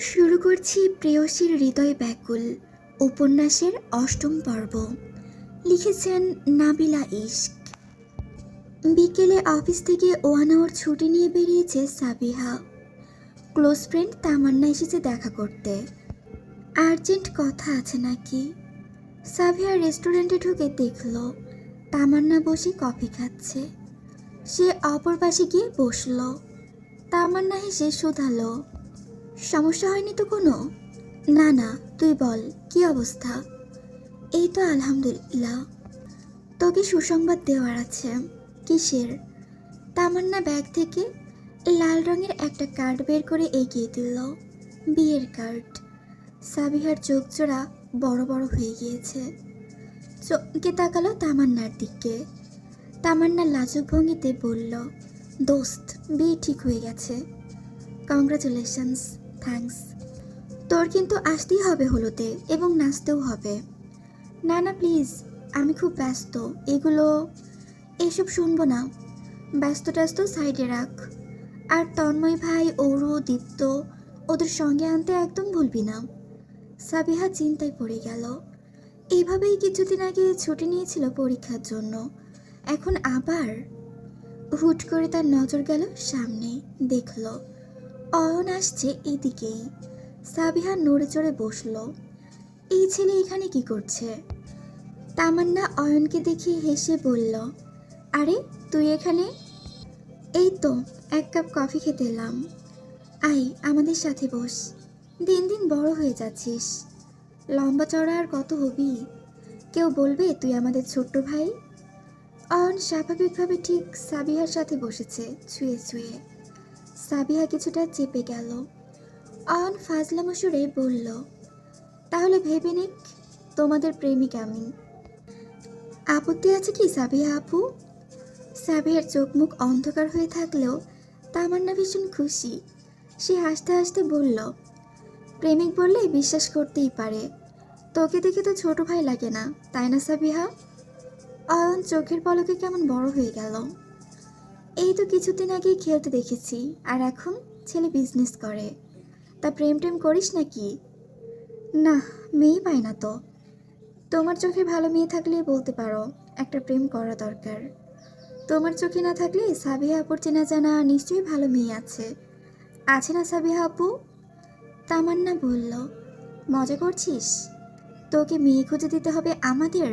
শুরু করছি প্রেয়সীর হৃদয় ব্যাকুল, উপন্যাসের অষ্টম পর্ব। লিখেছেন নাবিলা ইশক। বিকেলে অফিস থেকে ওয়ান আওয়ার ছুটি নিয়ে বেরিয়েছে সাবিহা। ক্লোজ ফ্রেন্ড তামান্না এসেছে দেখা করতে। আর্জেন্ট কথা আছে নাকি? সাবিহা রেস্টুরেন্টে ঢুকে দেখল, তামান্না বসে কফি খাচ্ছে। সে অপর পাশে গিয়ে বসল। তামান্না হেসে শোধালো সমস্যা হয়নি তো কোনো? না না, তুই বল, কি অবস্থা? এই তো আলহামদুলিল্লাহ। তোকে সুসংবাদ দেওয়ার আছে। কিসের? তামান্না ব্যাগ থেকে লাল রঙের একটা কার্ড বের করে এগিয়ে দিল। বিয়ের কার্ড। সাবিহার চোখ জোড়া বড় বড় হয়ে গিয়েছে। চোখকে তাকালো তামান্নার দিকে। তামান্না লাজুক ভঙ্গিতে বলল, দোস্ত, বিয়ে ঠিক হয়ে গেছে। কংগ্রাচুলেশনস থ্যাঙ্কস তোর কিন্তু আসতেই হবে হলোতে এবং নাচতেও হবে। না না প্লিজ আমি খুব ব্যস্ত। এগুলো, এসব শুনব না। ব্যস্ত ট্যাস্ত সাইডে রাখ। আর তন্ময় ভাই ঔরু দীপ্ত, ওদের সঙ্গে আনতে একদম ভুলবি না। সাবিহা চিন্তায় পড়ে গেল। এইভাবেই কিছুদিন আগে ছুটি নিয়েছিল পরীক্ষার জন্য। এখন আবার হুট করে তার নজর গেল সামনে, দেখল। অয়ন আসছে এদিকেই। সাবিহা নড়ে চড়ে বসল। এই ছেলে এখানে কি করছে? তামান্না অয়নকে দেখে হেসে বলল, আরে, তুই এখানে? এই তো, এক কাপ কফি খেতে এলাম। আই আমাদের সাথে বস। দিন দিন বড় হয়ে যাচ্ছিস। লম্বা চড়া আর কত হবি? কেউ বলবে তুই আমাদের ছোট্ট ভাই? অয়ন স্বাভাবিকভাবে ঠিক সাবিহার সাথে বসেছে, ছুঁয়ে ছুঁয়ে। সাবিহা কিছুটা চেপে গেল। অয়ন ফাজলামো সুরে বলল, তাহলে ভেবে নিক তোমাদের প্রেমিক আমি আপত্তি আছে কি সাবিহা আপু? সাবিহার চোখ মুখ অন্ধকার হয়ে থাকলেও তামান্না ভীষণ খুশি। সে হাসতে হাসতে বলল, প্রেমিক বললে বিশ্বাস করতেই পারে। তোকে দেখে তো ছোট ভাই লাগে না, তাই না সাবিহা অয়ন চোখের পলকে কেমন বড় হয়ে গেল। এই তো কিছুদিন আগেই খেলতে দেখেছি, আর এখন ছেলে বিজনেস করে। তা প্রেম টেম করিস নাকি? না, মেয়ে পায় না তো। তোমার চোখে ভালো মেয়ে থাকলে বলতে পারো, একটা প্রেম করা দরকার। তোমার চোখে না থাকলে সাবিহা আপুর চেনা জানা নিশ্চয়ই ভালো মেয়ে আছে। আছে না সাবিহা আপু? তামান্না বলল, মজা করছিস? তোকে মেয়ে খুঁজে দিতে হবে আমাদের?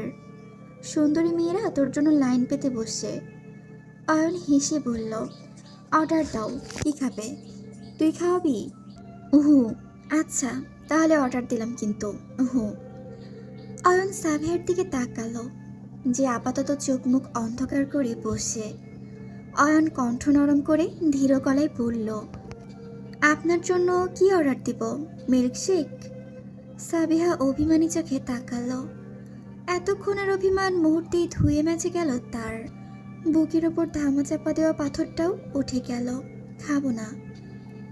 সুন্দরী মেয়েরা তোর জন্য লাইন পেতে বসে। অয়ন হেসে বলল অর্ডার দাও, কি খাবে? তুই খাওয়াবি? উহু আচ্ছা তাহলে অর্ডার দিলাম কিন্তু, উহু। অয়ন সাবিহার দিকে তাকালো, যে আপাতত চোখ মুখ অন্ধকার করে বসে। অয়ন কণ্ঠ নরম করে ধীর গলায় বলল, আপনার জন্য কি অর্ডার দিব মিল্কশেক সাবিহা অভিমানী চোখে তাকালো। এতক্ষণের অভিমান মুহূর্তেই ধুয়ে মেজে গেল তার। বুকের ওপর ধামা চাপা দেওয়া পাথরটাও উঠে গেল। খাব না।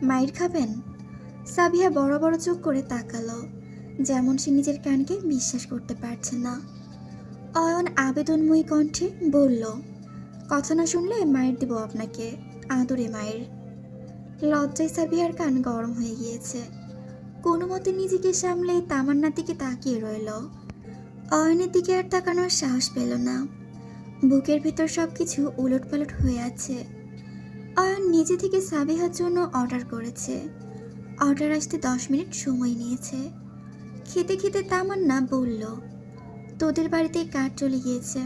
মায়ের খাবেন? সাবিয়া বড় বড় চোখ করে তাকালো, যেমন সে নিজের কানকে বিশ্বাস করতে পারছে না। অয়ন আবেদনময়ী কণ্ঠে বলল, কথা না শুনলে মায়ের দিব আপনাকে, আদরে মায়ের। লজ্জায় সাবিহার কান গরম হয়ে গিয়েছে। কোনো মতে নিজেকে সামলে তামান্নার দিকে তাকিয়ে রইল। অয়নের দিকে আর তাকানোর সাহস পেল না। বুকের ভেতর সব কিছু উলটপালট হয়ে আছে। অয়ন নিজে থেকে সাবিহার জন্য অর্ডার করেছে। অর্ডার আসতে দশ মিনিট সময় নিয়েছে। খেতে খেতে তামান্না বলল, তোদের বাড়িতে কার চলে গিয়েছে?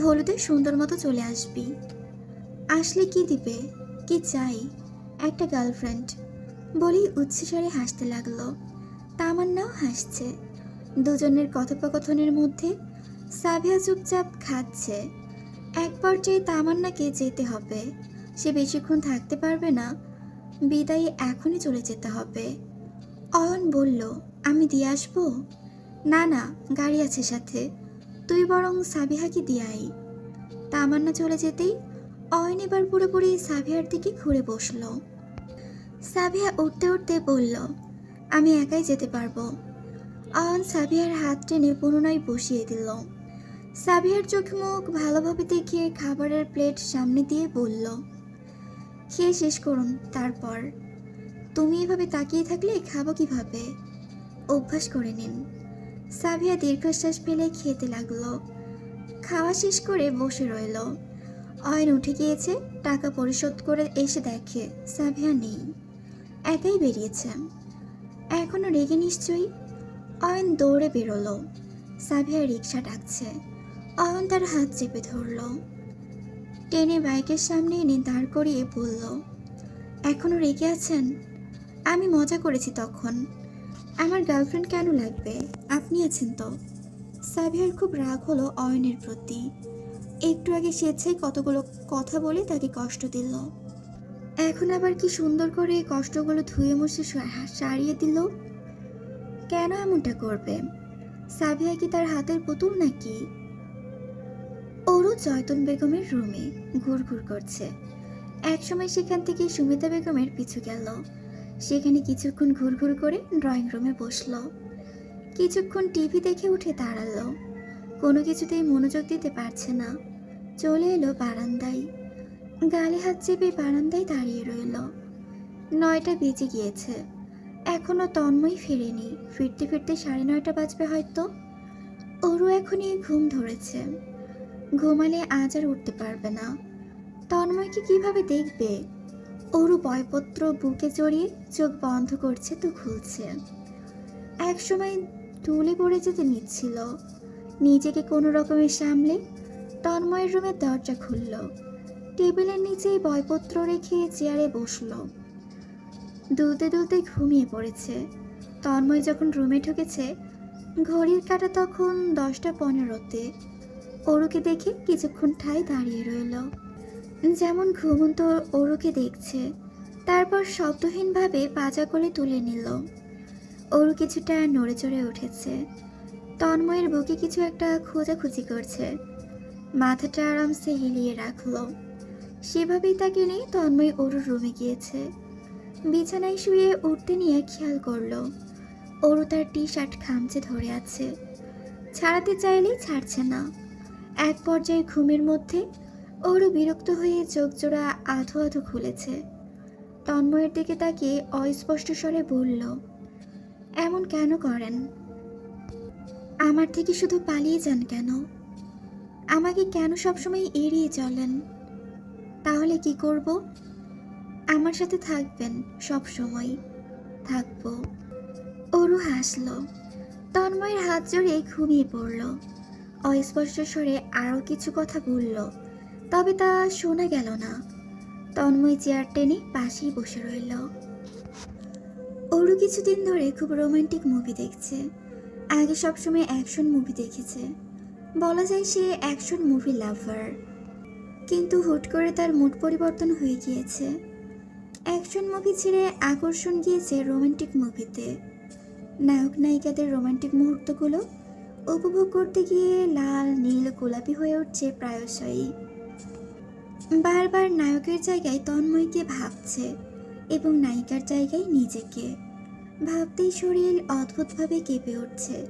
হলুদে সুন্দর মতো চলে আসবি। আসলে কি দিবে? কি চাই? একটা গার্লফ্রেন্ড। বলেই উচ্ছ্বাসে হাসতে লাগল। তামান্নাও হাসছে। দুজনের কথোপকথনের মধ্যে সাভিয়া চুপচাপ খাচ্ছে। এক পর্যায়ে তামান্নাকে যেতে হবে। সে বেশিক্ষণ থাকতে পারবে না। বিদায়ী এখনই চলে যেতে হবে। অয়ন বলল, আমি দিয়ে আসব? না না, গাড়ি আছে সাথে। তুই বরং সাবিহাকে দিয়ে আই তামান্না চলে যেতেই অয়ন এবার পুরোপুরি সাবিহার দিকে ঘুরে বসল। সাবিহা উঠতে উঠতে বলল, আমি একাই যেতে পারব। অয়ন সাবিহার হাত টেনে পুনরায় বসিয়ে দিল। সাবিহার চোখ মুখ ভালোভাবে দেখিয়ে খাবারের প্লেট সামনে দিয়ে বলল, খেয়ে শেষ করুন, তারপর। তুমি এভাবে তাকিয়ে থাকলে খাব কীভাবে? অভ্যাস করে নিন। সাভিয়া দীর্ঘশ্বাস ফেলে খেতে লাগল। খাওয়া শেষ করে বসে রইল। অয়ন উঠে গিয়েছে, টাকা পরিশোধ করে এসে দেখে সাভিয়া নেই। একাই বেরিয়েছে। এখনও রেগে নিশ্চয়ই। অয়ন দৌড়ে বেরোলো। সাভিয়া রিক্সা ডাকছে। অয়ন তার হাত চেপে ধরলো। টেনে বাইকের সামনে এনে দাঁড় করিয়ে বলল এখনও রেগে আছেন? আমি মজা করেছি তখন। আমার গার্লফ্রেন্ড কেন লাগবে? আপনি আছেন তো? সাভিয়ার খুব রাগ হলো অয়নের প্রতি। একটু আগে স্বেচ্ছায় কতগুলো কথা বলে তাকে কষ্ট দিল। এখন আবার কি সুন্দর করে কষ্টগুলো ধুয়ে মুছে সারিয়ে দিল? কেন এমনটা করবে? সাভিয়া কি তার হাতের পুতুল নাকি? জয়তন বেগমের রুমে ঘুরঘুর করছে। একসময় সেখান থেকে সুমিতা বেগমের পিছু গেল। সেখানে কিছুক্ষণ ঘুরঘুর করে ড্রয়িং রুমে বসল। কিছুক্ষণ টিভি দেখে উঠে দাঁড়াল। কোনো কিছুতেই মনোযোগ দিতে পারছে না। চলে এলো বারান্দায়। গালে হাত চেপে বারান্দায় দাঁড়িয়ে রইল। নয়টা বেজে গিয়েছে। এখনও তন্ময় ফেরেনি। ফিরতে ফিরতে সাড়ে নয়টা বাজবে হয়তো। ওরও এখনই ঘুম ধরেছে। ঘুমালে আজ আর উঠতে পারবে না। তন্ময়কে কীভাবে দেখবে? ওরও বয়পত্র বুকে জড়িয়ে চোখ বন্ধ করছে তো খুলছে। একসময় তুলে পড়ে যেতে নিচ্ছিল। নিজেকে কোনো রকমের সামলে তন্ময়ের রুমের দরজা খুলল। টেবিলের নিচেই বয়পত্র রেখে চেয়ারে বসল। দুলতে দুলতে ঘুমিয়ে পড়েছে। তন্ময় যখন রুমে ঢুকেছে, ঘড়ির কাঁটা তখন দশটা পনেরোতে। ওরুকে দেখে কিছুক্ষণ ঠাই দাঁড়িয়ে রইল। যেমন ঘুমন্ত ওরুকে দেখছে, তারপর শব্দহীনভাবে পাজা করে তুলে নিল। ওরু কিছুটা নড়ে চড়ে উঠেছে। তন্ময়ের বুকে কিছু একটা খোঁজাখুঁজি করছে। মাথাটা আরামসে হিলিয়ে রাখল। সেভাবেই তাকে নিয়ে তন্ময় ওরুর রুমে গিয়েছে। বিছানায় শুয়ে উঠতে নিয়ে খেয়াল করল, ওরু তার টি শার্ট খামচে ধরে আছে। ছাড়াতে চাইলেই ছাড়ছে না। এক পর্যায়ে ঘুমের মধ্যে ওরু বিরক্ত হয়ে চোখ জোড়া আধো আধো খুলেছে। তন্ময়ের দিকে তাকিয়ে অস্পষ্ট স্বরে বলল, এমন কেন করেন? আমার থেকে শুধু পালিয়ে যান কেন? আমাকে কেন সবসময় এড়িয়ে চলেন? তাহলে কি করব? আমার সাথে থাকবেন সব সময় থাকব। ওরু হাসলো। তন্ময়ের হাত জড়িয়ে ঘুমিয়ে পড়ল। অস্পষ্ট স্বরে আরও কিছু কথা বলল, তবে তা শোনা গেল না। তন্ময় চেয়ার টেনে পাশেই বসে রইল। ওরু কিছুদিন ধরে খুব রোমান্টিক মুভি দেখছে। আগে সবসময় অ্যাকশন মুভি দেখেছে। বলা যায় সে অ্যাকশন মুভি লাভার। কিন্তু হুট করে তার মুড পরিবর্তন হয়ে গিয়েছে। অ্যাকশন মুভি ছেড়ে আকর্ষণ গিয়েছে রোমান্টিক মুভিতে। নায়ক নায়িকাদের রোমান্টিক মুহূর্তগুলো উপভোগ করতে গিয়ে লাল, নীল, গোলাপি হয়ে উঠছে প্রায়শই। বারবার নায়কের জায়গায় তন্ময়কে ভাবছে এবং নায়িকার জায়গায় নিজেকে। ভাবতেই শরীর অদ্ভুতভাবে কেঁপে উঠছে।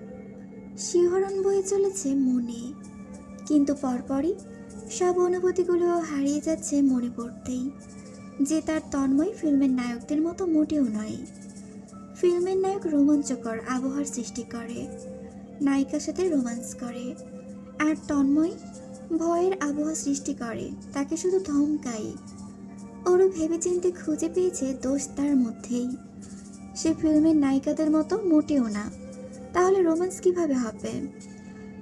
শিহরণ বয়ে চলেছে মনে। কিন্তু পরপরই সব অনুভূতিগুলো হারিয়ে যাচ্ছে মনে পড়তেই, যে তার তন্ময় ফিল্মের নায়কদের মতো মোটেও নয়। ফিল্মের নায়ক রোমাঞ্চকর আবহাওয়ার সৃষ্টি করে। নায়িকার সাথে রোমান্স করে। আর তন্ময় ভয়ের আবহাওয়া সৃষ্টি করে, তাকে শুধু ধমকায়। ওরও ভেবেচিন্তে খুঁজে পেয়েছে দোষ তার মধ্যেই। সে ফিল্মের নায়িকাদের মতো মোটেও না। তাহলে রোমান্স কীভাবে হবে?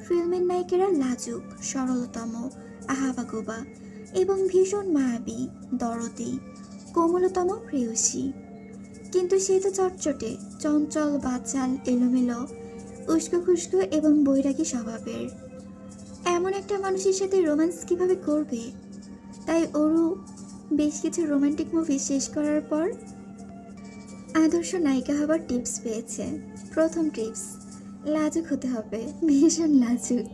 ফিল্মের নায়িকেরা লাজুক, সরলতম, আহাবাগোবা এবং ভীষণ মায়াবী, দরদি, কোমলতম, প্রেয়সী। কিন্তু সে তো চটচটে, চঞ্চল, বাচাল, এলোমেলো উস্কো খুস্কো এবং বৈরাগী স্বভাবের। এমন একটা মানুষের সাথে রোম্যান্স কীভাবে করবে? তাই ওরু বেশ কিছু রোমান্টিক মুভি শেষ করার পর আদর্শ নায়িকা হবার টিপস পেয়েছে। প্রথম টিপস লাজুক হতে হবে, ভীষণ লাজুক।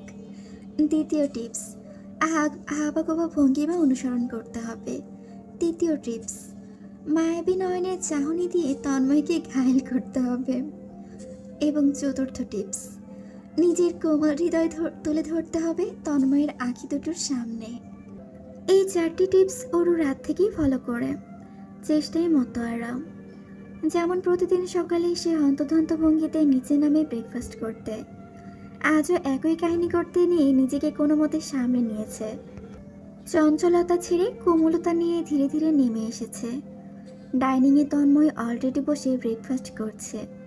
দ্বিতীয় টিপস আহাবাগোবা ভঙ্গিমা অনুসরণ করতে হবে। তৃতীয় টিপস মায়াবী নয়নের চাহনি দিয়ে তন্ময়কে ঘায়ল করতে হবে। এবং চতুর্থ টিপস। নিজের কোমল হৃদয় তুলে ধরতে হবে তন্ময়ের আঁখি দুটোর সামনে। এই চারটি টিপস ওরু রাত থেকেই ফলো করে। চেষ্টাই মতো আরাম যেমন প্রতিদিন সকালে সে হন্তধন্ত ভঙ্গিতে নিচে নামে ব্রেকফাস্ট করতে। আজও একই কাহিনী করতে নিয়ে নিজেকে কোনো মতে সামনে নিয়েছে। চঞ্চলতা ছেড়ে কোমলতা নিয়ে ধীরে ধীরে নেমে এসেছে। ডাইনিংয়ে তন্ময় অলরেডি বসে ব্রেকফাস্ট করছে।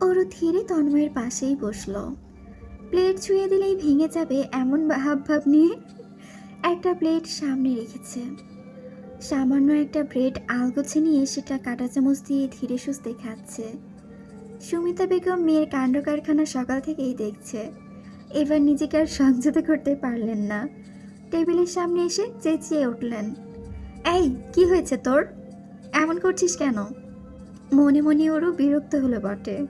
ওরও ধীরে তন্ময়ের পাশেই বসল। প্লেট ছুঁয়ে দিলেই ভেঙে যাবে এমন ভাব ভাব নিয়ে একটা প্লেট সামনে রেখেছে। সামান্য একটা ব্রেড আলগোছে নিয়ে সেটা কাঁটা চামচ দিয়ে ধীরে সুস্থে খাচ্ছে। সুমিতা বেগম মেয়ের কাণ্ড কারখানা সকাল থেকেই দেখছে। এবার নিজেকে আর সংযত করতে পারলেন না। টেবিলের সামনে এসে চেঁচিয়ে উঠলেন। এই, কি হয়েছে তোর? এমন করছিস কেন? মনে মনে ওরও বিরক্ত হলো বটে।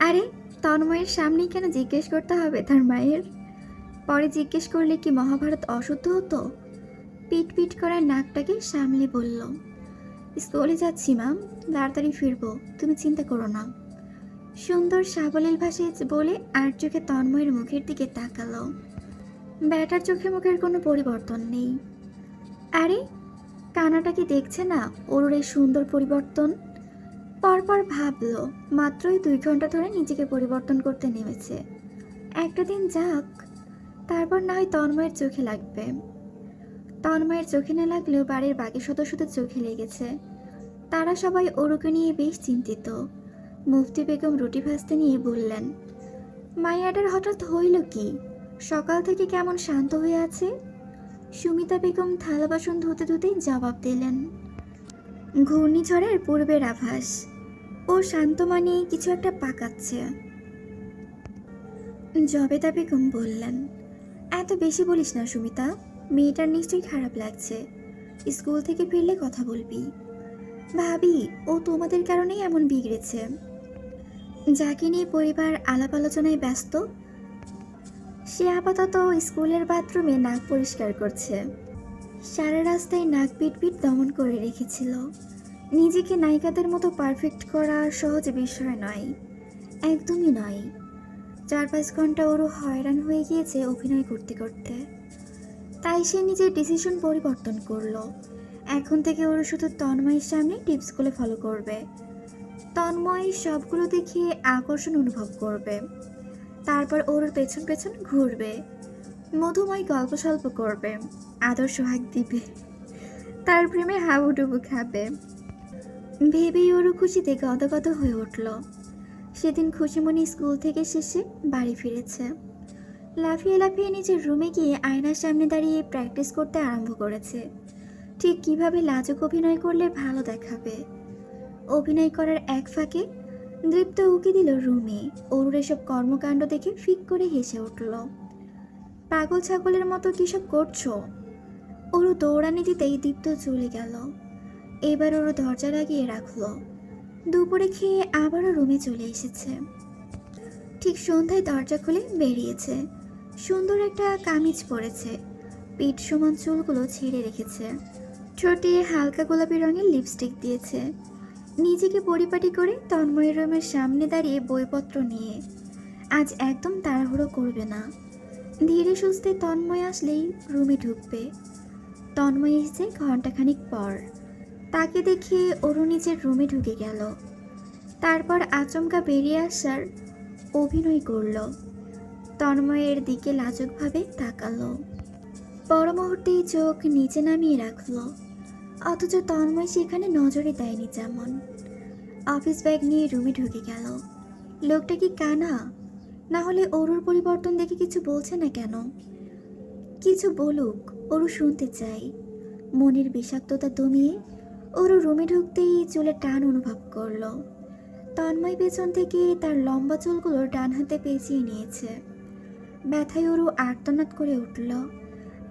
আরে, তন্ময়ের সামনেই কেন জিজ্ঞেস করতে হবে? তার মায়ের পরে জিজ্ঞেস করলে কি মহাভারত অশুদ্ধ হতো? পিট পিট করার নাকটাকে সামলে বলল স্কুলে যাচ্ছি মাম তাড়াতাড়ি ফিরবো। তুমি চিন্তা করো না। সুন্দর সাবলীল ভাষায় বলে আর চোখে তন্ময়ের মুখের দিকে তাকালো। ব্যাটার চোখে মুখের কোনো পরিবর্তন নেই। আরে, কানাটা কি দেখছে না? ওর এই সুন্দর পরিবর্তন? পরপর ভাবলো, মাত্রই দুই ঘণ্টা ধরে নিজেকে পরিবর্তন করতে নেমেছে। একটা দিন যাক, তারপর না হয় তন্ময়ের চোখে লাগবে। তন্ময়ের চোখে না লাগলেও বাড়ির বাকি সদস্যদের চোখে লেগেছে। তারা সবাই ওরুকে নিয়ে বেশ চিন্তিত। মুফতি বেগম রুটি ভাজতে নিয়ে বললেন মাইয়াডার হঠাৎ হইল কি? সকাল থেকে কেমন শান্ত হয়ে আছে? সুমিতা বেগম থালা বাসন ধুতে ধুতেই জবাব দিলেন ঘূর্ণিঝড়ের পূর্বের আভাস। ও শান্ত মানিয়ে কিছু একটা পাকাচ্ছে। জবেদা বেগম বললেন, এত বেশি বলিস না সুমিতা, মেয়েটার নিশ্চয়ই খারাপ লাগছে। স্কুল থেকে ফিরলে কথা বলবি। ভাবি, ও তোমাদের কারণেই এমন বিগড়েছে। যাকে নিয়ে পরিবার আলাপ আলোচনায় ব্যস্ত, সে আপাতত স্কুলের বাথরুমে নাক পরিষ্কার করছে। সারা রাস্তায় নাক পিটপিট দমন করে রেখেছিল। নিজেকে নায়িকাদের মতো পারফেক্ট করা সহজ বিষয় নয়, একদমই নয়। চার পাঁচ ঘণ্টা ওরও হয়রান হয়ে গিয়েছে অভিনয় করতে করতে। তাই সে নিজের ডিসিশন পরিবর্তন করল। এখন থেকে ওর শুধু তন্ময়ের সামনে টিপসগুলো ফলো করবে। তন্ময় সবগুলো দেখে আকর্ষণ অনুভব করবে। তারপর ওর পেছন পেছন ঘুরবে। মধুময় গল্প স্বল্প করবে, আদর সোহাগ দিবে, তার প্রেমে হাবুডুবু খাবে। ভেবেই ওরও খুশিতে গদগদ হয়ে উঠল। সেদিন খুশিমণি স্কুল থেকে শেষে বাড়ি ফিরেছে। লাফিয়ে লাফিয়ে নিজের রুমে গিয়ে আয়নার সামনে দাঁড়িয়ে প্র্যাকটিস করতে আরম্ভ করেছে। ঠিক কীভাবে লাজুক অভিনয় করলে ভালো দেখাবে। অভিনয় করার এক ফাঁকে দৃপ্ত উকি দিল রুমে। ওর এসব কর্মকাণ্ড দেখে ফিক করে হেসে উঠল। পাগল ছাগলের মতো কিসব করছ? ওরু দৌড়ানি দিতেই দীপ্ত চলে গেল। এবার ওরও দরজা লাগিয়ে রাখল। দুপুরে খেয়ে আবারও রুমে চলে এসেছে। ঠিক সন্ধ্যায় দরজা খুলে বেরিয়েছে। সুন্দর একটা কামিজ পরেছে। পিঠ সমান চুলগুলো ছেড়ে রেখেছে। ঠোঁটে হালকা গোলাপি রঙের লিপস্টিক দিয়েছে। নিজেকে পরিপাটি করে তন্ময় রুমের সামনে দাঁড়িয়ে বইপত্র নিয়ে। আজ একদম তাড়াহুড়ো করবে না। ধীরে সুস্থে তন্ময় আসলেই রুমে ঢুকবে। তন্ময় এসেছে ঘন্টাখানিক পর। তাকে দেখে ওরও নিজের রুমে ঢুকে গেল। তারপর আচমকা বেরিয়ে আসার অভিনয় করল। তন্ময়ের দিকে লাজুকভাবে তাকালো। পর মুহূর্তেই চোখ নিচে নামিয়ে রাখল। অথচ তন্ময় সেখানে নজরে দেয়নি যেমন। অফিস ব্যাগ নিয়ে রুমে ঢুকে গেল। লোকটা কি কানা? না হলে অরুর পরিবর্তন দেখে কিছু বলছে না কেন? কিছু বলুক, অরু শুনতে চাই। মনের বিষাক্ততা দমিয়ে অরু রুমে ঢুকতেই চুলে টান অনুভব করল। তন্ময় পেছন থেকে তার লম্বা চুলগুলো ডান হাতে পেঁচিয়ে নিয়েছে। ব্যথায় ওরু আর্তনাদ করে উঠল।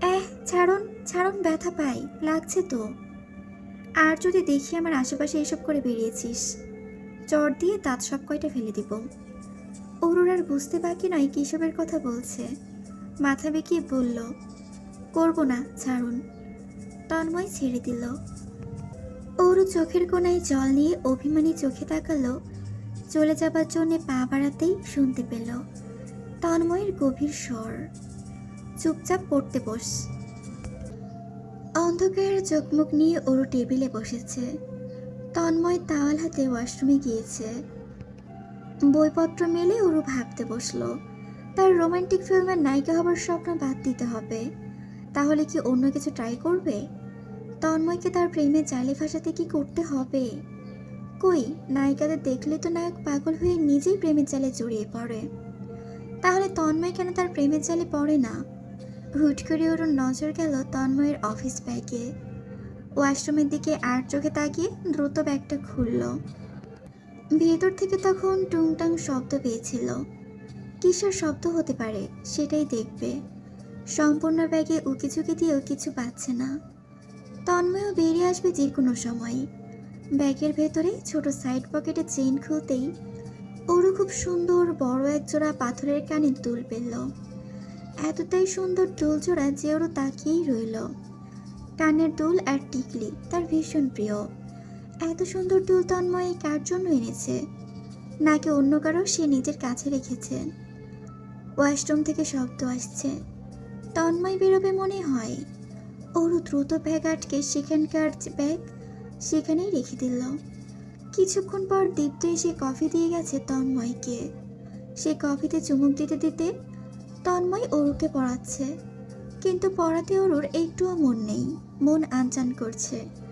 এহ, ছাড়ুন ছাড়ুন, ব্যথা পাই, লাগছে তো। আর যদি দেখি আমার আশেপাশে এসব করে বেরিয়েছিস চট দিয়ে দাঁত সব কয়টা ফেলে দিব। অরুর আর বুঝতে বাকি নয় কিসবের কথা বলছে। মাথা বেঁকিয়ে বলল, করব না, ছাড়ুন। তন্ময় ছেড়ে দিল। ওরু চোখের কোনায় জল নিয়ে অভিমানী চোখে তাকালো। চলে যাবার জন্য পা বাড়াতেই শুনতে পেল তন্ময়ের গভীর স্বর। চুপচাপ পড়তে বস। অন্ধকারের চোখমুখ নিয়ে ওরু টেবিলে বসেছে। তন্ময় তাওয়াল হাতে ওয়াশরুমে গিয়েছে। বইপত্র মেলে ওরু ভাবতে বসল। তার রোমান্টিক ফিল্মের নায়িকা হবার স্বপ্ন বাদ দিতে হবে। তাহলে কি অন্য কিছু ট্রাই করবে? তন্ময়কে তার প্রেমে জালে ফাঁসাতে কি করতে হবে? কই, নায়িকাদের দেখলে তো নায়ক পাগল হয়ে নিজেই প্রেমের জালে জড়িয়ে পড়ে। তাহলে তন্ময় কেন তার প্রেমের জালে পড়ে না? হুট করে ওর নজর গেল তন্ময়ের অফিস ব্যাগে ওয়াশরুমের দিকে আর চোখে তাকিয়ে দ্রুত ব্যাগটা খুলল। ভেতর থেকে তখন টুংটাং শব্দ পেয়েছিল। কিসের শব্দ হতে পারে, সেটাই দেখবে। সম্পূর্ণ ব্যাগে উকি ঝুঁকি দিয়েও কিছু পাচ্ছে না। তন্ময়ও বেরিয়ে আসবে যে কোনো সময়। ব্যাগের ভেতরে ছোট সাইড পকেটে চেন খুলতেই ওরও খুব সুন্দর বড় এক জোড়া পাথরের কানের দুল পেল। এতটাই সুন্দর দুল জোড়া যে ওরও তাকিয়েই রইল। কানের দুল আর টিকলি, তার ভীষণ প্রিয়। এত সুন্দর দুল তন্ময় কার জন্য এনেছে? নাকি অন্য কারও সে নিজের কাছে রেখেছে? ওয়াশরুম থেকে শব্দ আসছে। তন্ময় বেরোবে মনে হয়। ওরও দ্রুত ব্যাগ আটকে সেখানকার ব্যাগ সেখানেই রেখে দিল। কিছুক্ষণ পর দীপ্ত এসে কফি দিয়ে গেছে তন্ময়কে। সে কফিতে চুমুক দিতে দিতে তন্ময় অরুকে পড়াচ্ছে। কিন্তু পড়াতে অরুর একটুও মন নেই। মন আনচান করছে।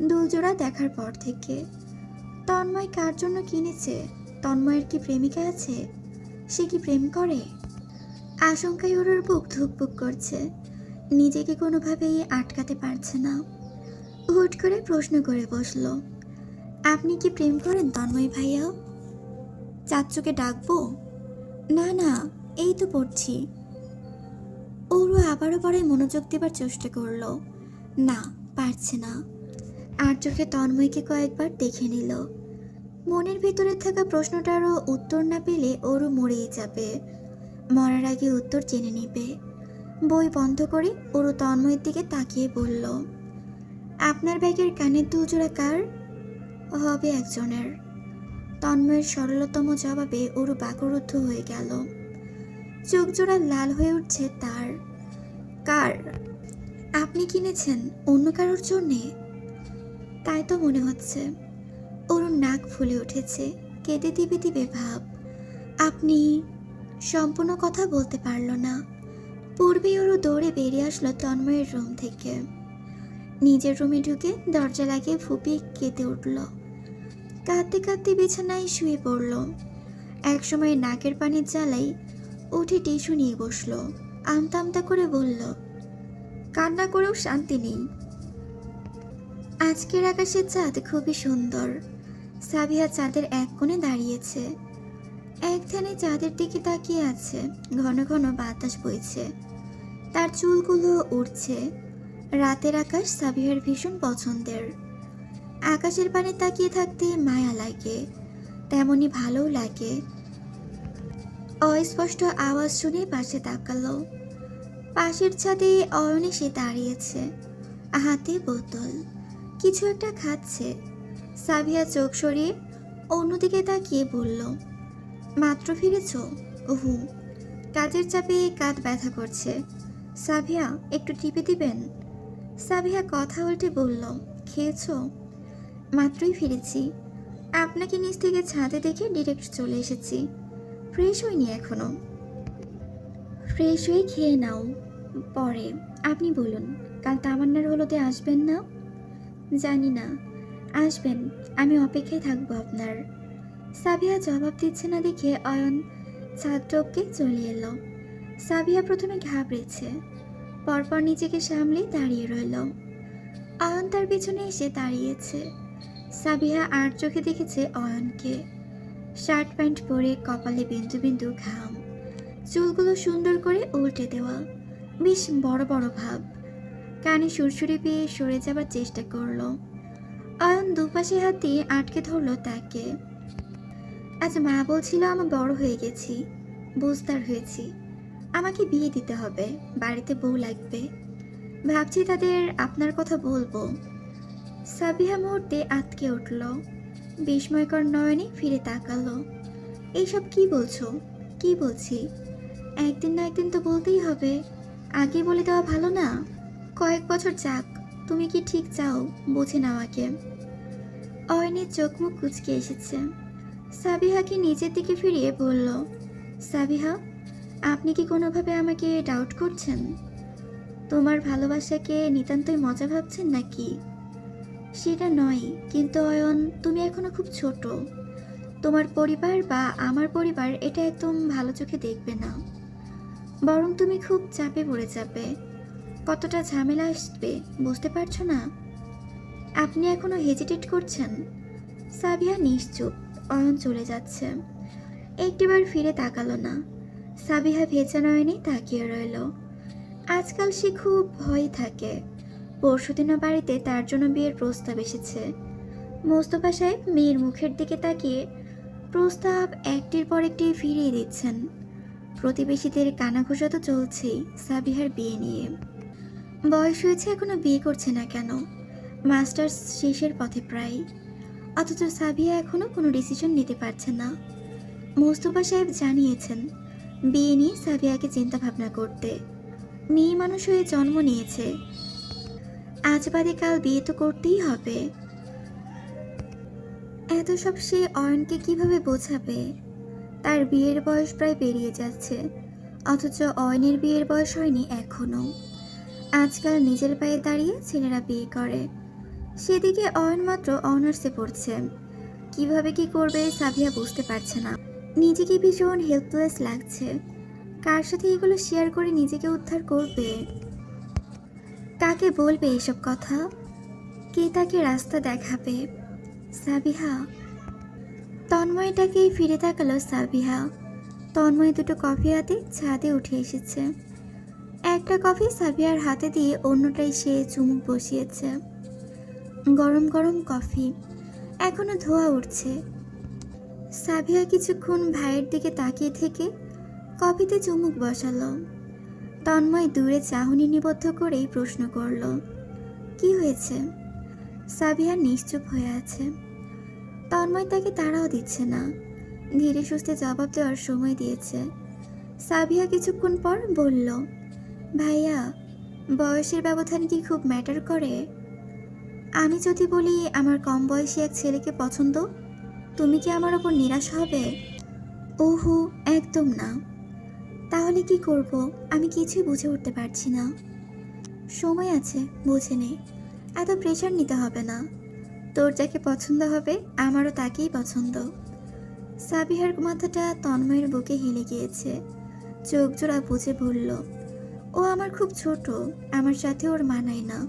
দুজোড়া দেখার পর থেকে। তন্ময় কার জন্য কিনেছে? তন্ময়ের কি প্রেমিকা আছে? সে কি প্রেম করে? আশঙ্কায় ওর বুক ধুকপুক করছে। নিজেকে কোনোভাবেই আটকাতে পারছে না। হুট করে প্রশ্ন করে বসল, আপনি কি প্রেম করেন তন্ময় ভাইয়া? চাচ্চুকে ডাকবো? না না, এই তো পড়ছি। ওরও আবারও পরে মনোযোগ দেবার চেষ্টা করল। না, পারছে না। আর চোখে তন্ময়কে কয়েকবার দেখে নিল। মনের ভিতরে থাকা প্রশ্নটারও উত্তর না পেলে ওরও মরেই যাবে। মরার আগে উত্তর জেনে নিবে। বই বন্ধ করে ওরও তন্ময়ের দিকে তাকিয়ে বলল, আপনার ব্যাগের কানের দুজোড়া কার? হবে একজনের। তন্ময়ের সরলতম জবাবে ওরু বাকরুদ্ধ হয়ে গেল। চোখ জোড়া লাল হয়ে উঠছে তার। কার? আপনি কিনেছেন, অন্য কারোর জন্যে? তাই তো মনে হচ্ছে। ওর নাক ফুলে উঠেছে, কেঁদে দিবে দিবে ভাব। আপনি সম্পূর্ণ কথা বলতে পারল না। পূর্বে ওরও দৌড়ে বেরিয়ে আসলো তন্ময়ের রুম থেকে। নিজের রুমে ঢুকে দরজা লাগিয়ে ফুপিয়ে কেঁদে উঠল। কাঁদতে কাঁদতে বিছানায় শুয়ে পড়ল। একসময় নাকের পানির জ্বালাই উঠে টিস্যু নিয়ে বসল। আমতা আমতা করে বলল, কান্না করেও শান্তি নেই। আজকের আকাশের চাঁদ খুবই সুন্দর। সাবিহা চাঁদের এক কোণে দাঁড়িয়েছে। এক ধ্যানে চাঁদের দিকে তাকিয়ে আছে, ঘন ঘন বাতাস বইছে। তার চুলগুলো উড়ছে। রাতের আকাশ সাবিহার ভীষণ পছন্দের। আকাশের পানে তাকিয়ে থাকতে মায়া লাগে, তেমনি ভালোও লাগে। অস্পষ্ট আওয়াজ শুনে পাশে তাকালো। পাশের ছাদে অয়ন এসে দাঁড়িয়েছে, হাতে বোতল। কিছু একটা খাচ্ছে। সাবিয়া চোখ সরিয়ে অন্যদিকে তাকিয়ে বলল, মাত্র ফিরেছ? ওহু কাজের চাপে কাঁধ ব্যথা করছে। সাবিয়া, একটু টিপে দিবেন? সাবিয়া কথা উল্টে বলল, খেয়েছো? মাত্রই ফিরেছি। আপনাকে নিচ থেকে ছাদে দেখে ডিরেক্ট চলে এসেছি। ফ্রেশ হইনি এখনও। ফ্রেশ হয়ে খেয়ে নাও। পরে, আপনি বলুন, কাল তামান্নার হলোতে আসবেন না? জানি না। আসবেন, আমি অপেক্ষায় থাকব আপনার। সাবিয়া জবাব দিচ্ছে না দেখে অয়ন ছাত্রকে চলে এলো। সাবিয়া প্রথমে ঘাবড়েছে। পরপর নিজেকে সামলে দাঁড়িয়ে রইল। অয়ন তার পিছনে এসে দাঁড়িয়েছে। সাবিহা আর চোখে দেখেছে অয়নকে। শার্ট প্যান্ট পরে কপালে বিন্দু বিন্দু ঘাম। চুলগুলো সুন্দর করে উল্টে দেওয়া। বেশ বড় বড় ভাব। কানে সুরসুরি পেয়ে সরে যাবার চেষ্টা করল। অয়ন দুপাশে হাত দিয়ে আটকে ধরলো তাকে। আজ মা বলছিল আমি বড় হয়ে গেছি, বুঝদার হয়েছি। আমাকে বিয়ে দিতে হবে, বাড়িতে বউ লাগবে। ভাবছি তাদের আপনার কথা বলব। সাবিহা মুহূর্তে আটকে উঠল। বিস্ময়কর নয়নে ফিরে তাকালো। এইসব কি বলছো? কি বলছি? একদিন না একদিন তো বলতেই হবে। আগে বলে দেওয়া ভালো না? কয়েক বছর যাক, তুমি কি ঠিক চাও? বুঝে নাও আগে। অয়নের চোখ মুখ কুচকে এসেছে। সাবিহাকে নিজের দিকে ফিরিয়ে বলল, সাবিহা, আপনি কি কোনোভাবে আমাকে ডাউট করছেন? তোমার ভালোবাসাকে নিতান্তই মজা ভাবছেন নাকি? সেটা নয়, কিন্তু অয়ন, তুমি এখনও খুব ছোট। তোমার পরিবার বা আমার পরিবার এটা একদম ভালো চোখে দেখবে না। বরং তুমি খুব চাপে পড়ে যাবে। কতটা ঝামেলা আসবে বুঝতে পারছ না? আপনি এখনও হেজিটেট করছেন? সাবিয়া নিশ্চুপ, অয়ন চলে যাচ্ছে। একটিবার ফিরে তাকালো না। সাবিহা ভেজা নয়নে তাকিয়ে রইল। আজকাল সে খুব ভয় থাকে। পরশুদিনও বাড়িতে তার জন্য বিয়ের প্রস্তাব এসেছে। মোস্তফা সাহেব মেয়ের মুখের দিকে তাকিয়ে প্রস্তাব একটির পর একটি ফিরিয়ে দিচ্ছেন। প্রতিবেশীদের কানাঘোষা তো চলছেই সাবিহার বিয়ে নিয়ে। বয়স হয়েছে, এখনও বিয়ে করছে না কেন? মাস্টার্স শেষের পথে প্রায়। অথচ সাবিয়া এখনও কোনো ডিসিশন নিতে পারছে না। মোস্তফা সাহেব জানিয়েছেন, বিয়ে নিয়ে সাবিয়াকে চিন্তা ভাবনা করতে। মেয়ে মানুষ হয়ে জন্ম নিয়েছে। আজ বাদে কাল বিয়ে তো করতেই হবে। এত সব সে অয়নকে কীভাবে বোঝাবে? তার বিয়ের বয়স প্রায় পেরিয়ে যাচ্ছে। অথচ অয়নের বিয়ের বয়স হয়নি এখনও। আজকাল নিজের পায়ে দাঁড়িয়ে ছেলেরা বিয়ে করে। সেদিকে অয়ন মাত্র অনার্সে পড়ছে। কীভাবে কি করবে সাবিয়া বুঝতে পারছে না। নিজেকে ভীষণ হেল্পলেস লাগছে। কার সাথে এগুলো শেয়ার করে নিজেকে উদ্ধার করবে? কাকে বলবে এসব কথা? কে তাকে রাস্তা দেখাবে? সাবিহা তন্ময়টাকেই ফিরে তাকালো সাবিহা তন্ময় দুটো কফি হাতে ছাদে উঠে এসেছে। একটা কফি সাবিয়ার হাতে দিয়ে অন্যটাই সে চুমুক বসিয়েছে। গরম গরম কফি। এখনও ধোয়া উঠছে। সাবিয়া কিছুক্ষণ ভাইয়ের দিকে তাকিয়ে থেকে কফিতে চুমুক বসালো। তন্ময় দূরে চাহনি নিবদ্ধ করেই প্রশ্ন করল, কি হয়েছে? সাবিয়া নিশ্চুপ হয়ে আছে। তন্ময় তাকে তাড়াও দিচ্ছে না। ধীরে সুস্থে জবাব দেওয়ার সময় দিয়েছে। সাবিয়া কিছুক্ষণ পর বলল ভাইয়া, বয়সের ব্যবধান কি খুব ম্যাটার করে? আমি যদি বলি আমার কম বয়সী এক ছেলেকে পছন্দ, তুমি কি আমার ওপর নিরাশ হবে? ওহো, একদম না। তাহলে কি করব? আমি কিছুই বুঝে উঠতে পারছি না। সময় আছে, বুঝে নে। এত প্রেশার নিতে হবে না। তোর যাকে পছন্দ হবে, আমারও তাকেই পছন্দ। সাবিহার মাথাটা তন্ময়ের বুকে হেলে গিয়েছে। চোখ জোড়া বুঝে বলল ও আমার খুব ছোট, আমার সাথে ওর মানায় না।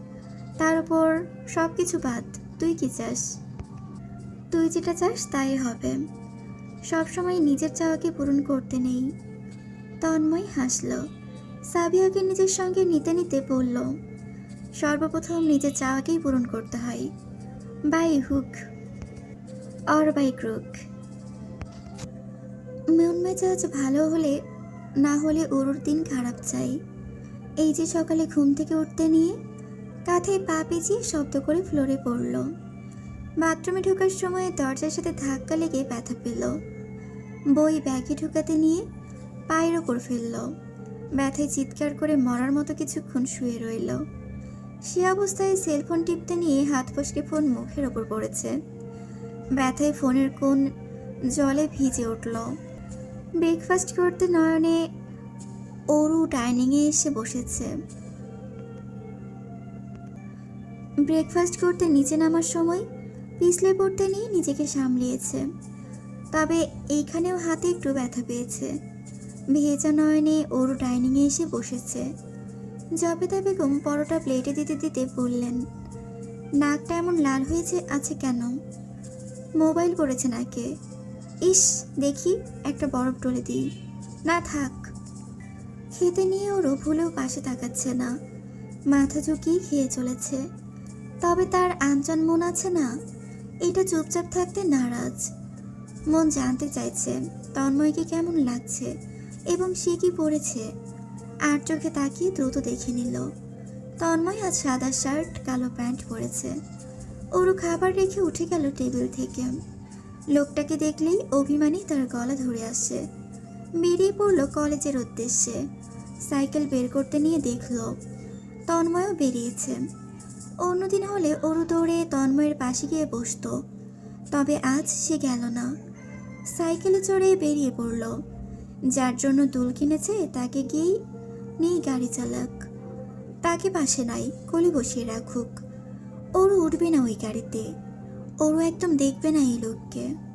তার উপর সব কিছু বাদ, তুই কি চাস? তুই যেটা চাস তাই হবে। সবসময় নিজের চাওয়াকে পূরণ করতে নেই। তন্ময় হাসল। সাবিয়াকে নিজের সঙ্গে নিতে নিতে বলল, সর্বপ্রথম নিজের চাওয়াকেই পূরণ করতে হয়। By hook, or by crook. মন মেজাজ ভালো হলে, না হলে ওর দিন খারাপ চাই। এই যে সকালে ঘুম থেকে উঠতে নিয়ে কাঁধে পা পেঁচিয়ে শব্দ করে ফ্লোরে পড়ল। বাথরুমে ঢোকার সময় দরজার সাথে ধাক্কা লেগে ব্যথা পেল। বই ব্যাগে ঢুকাতে নিয়ে পায়ের ওপর ফেলল। ব্যথায় চিৎকার করে মরার মতো কিছুক্ষণ শুয়ে রইল। সে অবস্থায় সেলফোন টিপতে নিয়ে হাত ফসকে ফোন মুখের ওপর পড়েছে। ব্যথায় ফোনের কোণ জলে ভিজে উঠল। ব্রেকফাস্ট করতে নয়নে অরু ডাইনিংয়ে এসে বসেছে। ব্রেকফাস্ট করতে নিচে নামার সময় পিছলে পড়তে নিয়ে নিজেকে সামলিয়েছে। তবে এইখানেও হাতে একটু ব্যথা পেয়েছে। ভেজা নয়নে ওরু ডাইনিংয়ে এসে বসেছে। জবেদা বেগম পরোটা প্লেটে দিতে দিতে বললেন, নাকটা এমন লাল হয়েছে, আছে কেন? মোবাইল পড়েছে নাকে। ইস, দেখি, একটা বরফ টলে দিই। না থাক খেতে নিয়ে ওরও ভুলেও পাশে তাকাচ্ছে না। মাথা ঝুঁকিয়ে খেয়ে চলেছে। তবে তার আনচান মন আছে না? এটা চুপচাপ থাকতে নারাজ। মন জানতে চাইছে, তন্ময়কে কেমন লাগছে এবং সে কি পড়েছে? আর চোখে তাকিয়ে দ্রুত দেখে নিল। তন্ময় আজ সাদা শার্ট, কালো প্যান্ট পরেছে। ওরও খাবার রেখে উঠে গেল টেবিল থেকে। লোকটাকে দেখলেই অভিমানী তার গলা ধরে আসছে বেরিয়ে পড়ল কলেজের উদ্দেশ্যে। সাইকেল বের করতে নিয়ে দেখল, তন্ময়ও বেরিয়েছে। অন্যদিন হলে অরু দৌড়ে তন্ময়ের পাশে গিয়ে বসতো, তবে আজ সে গেল না। সাইকেলে চড়ে বেরিয়ে পড়ল। যার জন্য দুল কিনেছে তাকে গিয়েই নেই গাড়ি চালাক। তাকে পাশে নাই, কোলে বসিয়ে রাখুক। ওরও উঠবে না ওই গাড়িতে। ওরও একদম দেখবে না এই লোককে।